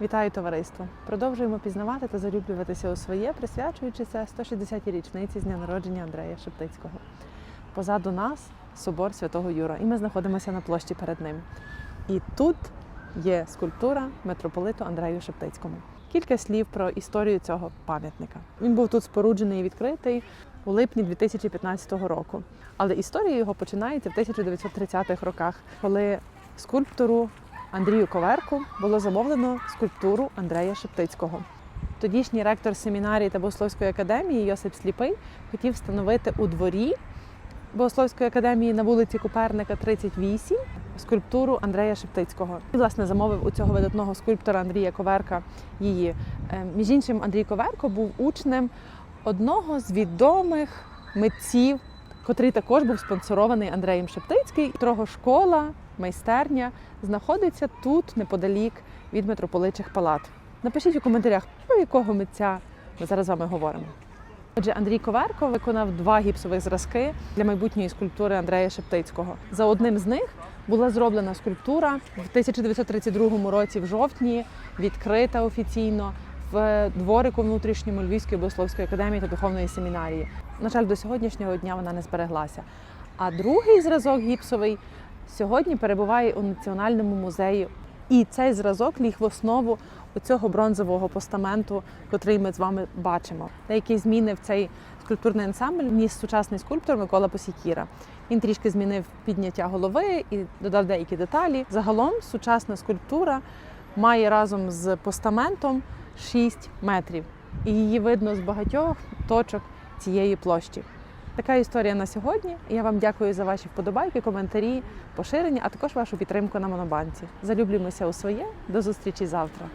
Вітаю товариство! Продовжуємо пізнавати та залюблюватися у своє, присвячуючи це 160-й річниці з дня народження Андрея Шептицького. Позаду нас собор Святого Юра, і ми знаходимося на площі перед ним. І тут є скульптура митрополиту Андрею Шептицькому. Кілька слів про історію цього пам'ятника. Він був тут споруджений і відкритий у липні 2015 року. Але історія його починається в 1930-х роках, коли скульптору Андрію Коверку було замовлено скульптуру Андрея Шептицького. Тодішній ректор семінарії та богословської академії Йосип Сліпий хотів встановити у дворі Богословської академії на вулиці Коперника 38 скульптуру Андрея Шептицького. І, власне, замовив у цього видатного скульптора Андрія Коверка її. Е, Між іншим, Андрій Коверко був учнем одного з відомих митців, котрий також був спонсорований Андреєм Шептицький. Трого школа, майстерня знаходиться тут неподалік від митрополичих палат. Напишіть у коментарях, про якого митця ми зараз з вами говоримо. Отже, Андрій Коверко виконав два гіпсових зразки для майбутньої скульптури Андрея Шептицького. За одним з них була зроблена скульптура в 1932 році, в жовтні, відкрита офіційно в дворику внутрішньому Львівської богословської академії та духовної семінарії. На жаль, до сьогоднішнього дня вона не збереглася. А другий зразок гіпсовий сьогодні перебуває у Національному музеї. І цей зразок ліг в основу цього бронзового постаменту, котрий ми з вами бачимо. Деякі зміни в цей скульптурний ансамбль вніс сучасний скульптор Микола Посікіра. Він трішки змінив підняття голови і додав деякі деталі. Загалом сучасна скульптура має разом з постаментом 6 метрів, і її видно з багатьох точок цієї площі. Така історія на сьогодні. Я вам дякую за ваші вподобайки, коментарі, поширення, а також вашу підтримку на монобанці. Залюблюємося у своє. До зустрічі завтра.